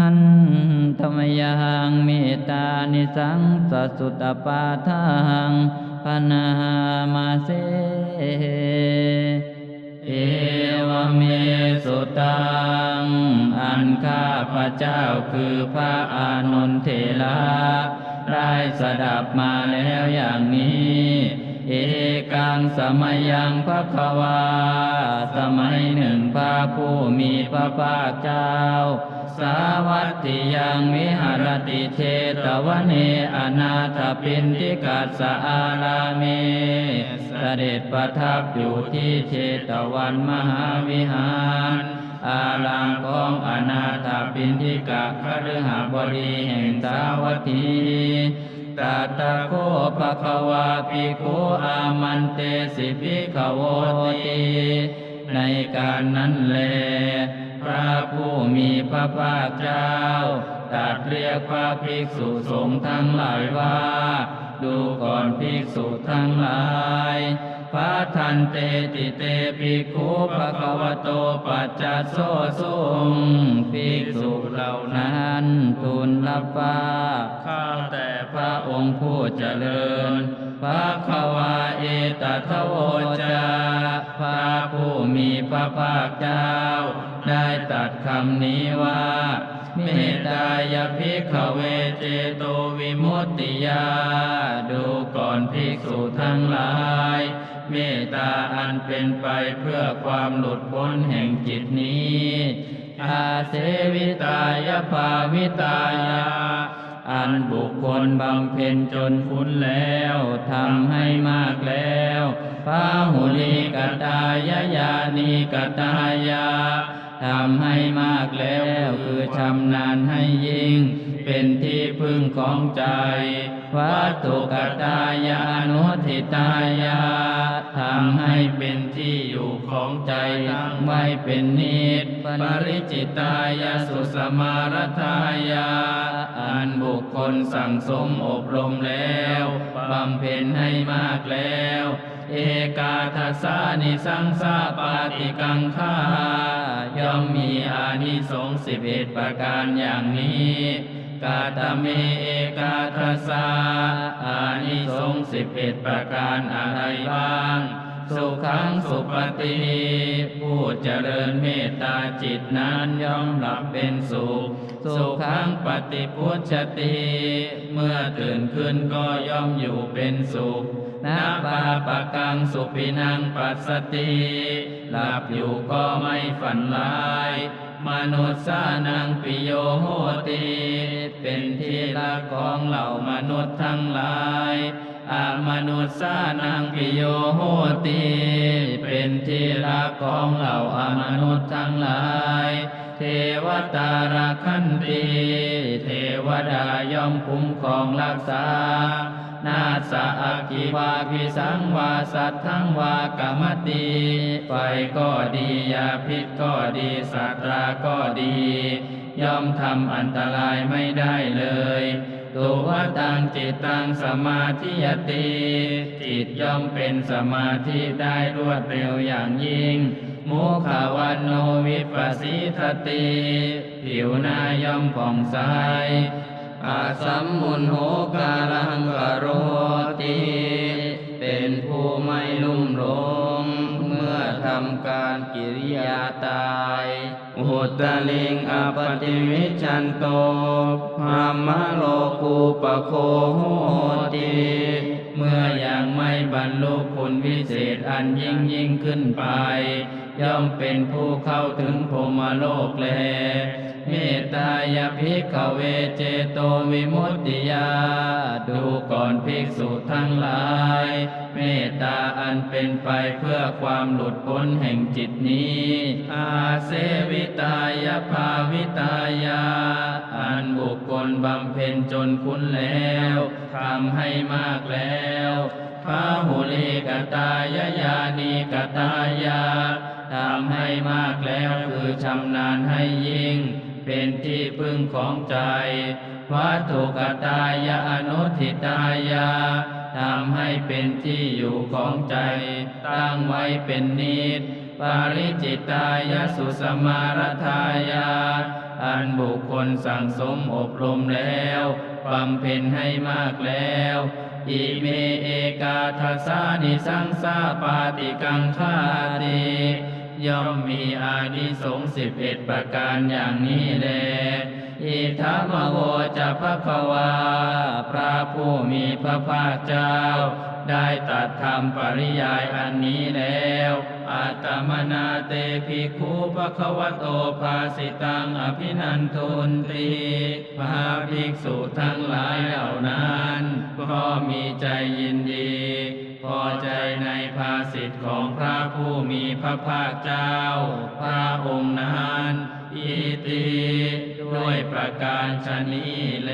หันธรรมยังมตตานิสังสสุตปาทังพนามาเสเอวเมสุตัง อันข้าพระเจ้าคือพระอานนทเถระได้สดับมาแล้วอย่างนี้ เอกังสมัยยังพระควา สมัยหนึ่งพระผู้มีพระภาคเจ้า สาวัตติยังวิหารติเชตวเนอนาถปินทิกัสสะอารามเสด็จประทับอยู่ที่เชตวันมหาวิหารอารามของอนาถปินทิกะคฤหบดีแห่งสาวัตถี ตาตะโคภะคะวาปิโคอามันเตสิปิขโวติในการนั้นแล พระผู้มีพระภาคเจ้าตรัสเรียกพระภิกษุสงฆ์ทั้งหลายว่า ดูก่อนภิกษุทั้งหลายพระทันเตติเตภิกขุภะคะวโตปัจจัสโซสุงภิกษุเหล่านั้น ทูลรับฟ้าข้าแต่พระองค์ผู้เจริญพระควาเอตทะโวจาพระผู้มีพระภาคเจ้า ได้ตัดคำนี้ว่าเมตตายภิกขเวเจโตวิมุตติยา ดูก่อนภิกษุทั้งหลาย เมตตาอันเป็นไปเพื่อความหลุดพ้นแห่งจิตนี้ อาเสวิตายภาวิตายา อันบุคคลบำเพ็ญจนคุ้นแล้วทำให้มากแล้วพาหุลีกตายายานีกตายาทำให้มากแล้วคือชำนาญให้ยิ่ง เป็นที่พึ่งของใจ วัตถุกตายานุทิตายาทำให้เป็นทีู่่ของใจตั้งไว้เป็นนิจปริจิตายาสุสมารทายา อันบุคคลสั่งสมอบรมแล้วบำเพ็ญให้มากแล้ว เอกาทัสานิสังสาปาติกังคาย่อมมีอานิสงส์สิบเอ็ดประการอย่างนี้กาตเมเอกาทัสาอานิสงส์สิบเอ็ดประการอะไรบ้าง สุขังสุปฏิผู้เจริญเมตตาจิตนั้นย่อมหลับเป็นสุข สุขังปฏิพุชติเมื่อตื่นขึ้นก็ย่อมอยู่เป็นสุขนาปาปะกังสุปินังปัสสติหลับอยู่ก็ไม่ฝันร้าย มนุษย์สานังปิโยโหติ เป็นที่รักของเหล่ามนุษย์ทั้งหลาย อมนุษย์สานังปิโยโหติ เป็นที่รักของเหล่าอมนุษย์ทั้งหลาย เทวตาราคันติเทวดาย่อมคุ้มครองรักษา นาสะอากิวาพิสังวาสัตทั้งวากรรมติไฟก็ดียาพิษก็ดีสัตราก็ดี ย่อมทำอันตรายไม่ได้เลย ตัวตังจิตตังสมาธิยติจิตย่อมเป็นสมาธิได้รวดเร็วอย่างยิ่ง มุขวันโนวิปัสสิทติผิวหน้าย่อมผ่องใสอาสัมมุนโหกาลังกโรติเป็นผู้ไม่ลุ่มหลงเมื่อทำการกิริยาตาย อุตลิงอปติวิชันโตพรหมโลกูปโคโหติเมื่อยังไม่บรรลุคุณวิเศษอันยิ่งยิ่งขึ้นไป ย่อมเป็นผู้เข้าถึงพรมโลกแลเมตตายภิกขเวเจโตวิมุตติยา ดูก่อนภิกษุทั้งหลาย เมตตาอันเป็นไปเพื่อความหลุดพ้นแห่งจิตนี้ อาเสวิตายภาวิตายา อันบุคคลบำเพ็ญจนคุ้นแล้วทำให้มากแล้วพาหุลิกตายายานีกตายา ทำให้มากแล้วคือชำนาญให้ยิ่ง เป็นที่พึ่งของใจ วัตถุกตายาอนุทิตายาทำให้เป็นที่อยู่ของใจ ตั้งไว้เป็นนิดปาริจิตายสุสมารทายา อันบุคคลสั่งสมอบรมแล้วบำเพ็ญให้มากแล้ว อิเมเอกาทัสสานิสังสาปาติกังคาติ ย่อมมีอานิสงส์สิบเอ็ดประการอย่างนี้แลอิทัมโวจะพะควา พระผู้มีพระภาคเจ้า ได้ตัดทำปริยายอันนี้แล้วอาตมนาเตภิกขุภะคะวะโตภาสิตังอภินันทุนติพระภิกษุทั้งหลายเหล่านั้น ก็มีใจยินดี พอใจในภาสิทธิ์ของพระผู้มีพระภาคเจ้า พระองค์นั้นอิติด้วยประการชนีแล